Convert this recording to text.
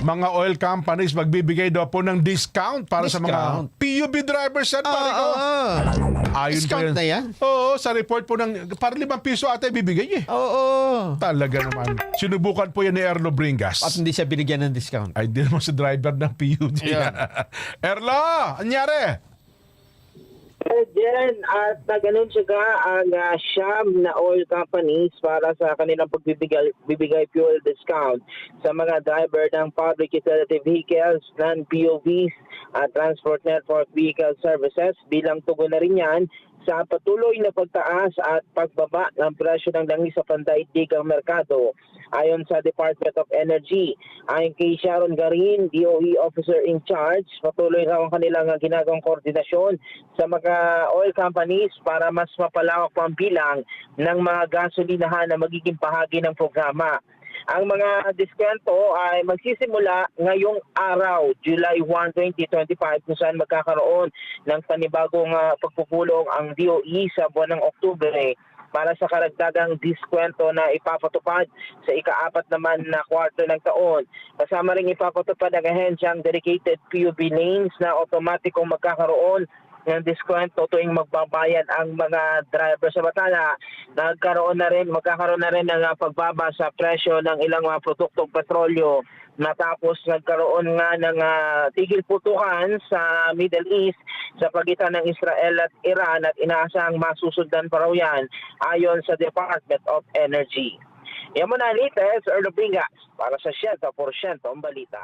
mga oil companies magbibigay daw po ng discount para sa Discount? mga PUB drivers yan, Ah, pare ko. ah, ah. Ayun Discount na yan? Oo, sa report po ng, para limang piso ata bibigay eh. Oo. Talaga naman. Sinubukan po yan ni Erlo Bringas. At hindi siya binigyan ng discount. Ay, di naman sa driver ng PUD. Ayan. Erlo, anyari? Jen, at nag-anunsyo ka ang uh, Sham na oil companies para sa kanilang pagbibigay bibigay fuel discount sa mga driver ng public utility vehicles, non-POVs at transport network vehicle services bilang tugon na rin yan sa patuloy na pagtaas at pagbaba ng presyo ng langis sa pandaigdigang merkado. Ayon sa Department of Energy, ayon kay Sharon Garin, DOE Officer in Charge, patuloy raw ang kanilang ginagawang koordinasyon sa mga oil companies para mas mapalawak pa ang bilang ng mga gasolinahan na magiging bahagi ng programa. Ang mga diskwento ay magsisimula ngayong araw, July 1, 2025, kung saan magkakaroon ng panibagong uh, pagpupulong ang DOE sa buwan ng Oktubre para sa karagdagang diskwento na ipapatupad sa ikaapat naman na kwarto ng taon. Kasama rin ipapatupad ang ahensyang dedicated PUB lanes na otomatikong magkakaroon ng diskwento tuwing magbabayad ang mga driver sa Batala. Nagkaroon na rin, magkakaroon na rin ng uh, pagbaba sa presyo ng ilang mga produktong petrolyo matapos nagkaroon nga ng uh, tigil putukan sa Middle East sa pagitan ng Israel at Iran at inaasang masusundan pa raw yan ayon sa Department of Energy. Na latest, Erdo Bingas, para sa 100% ang balita.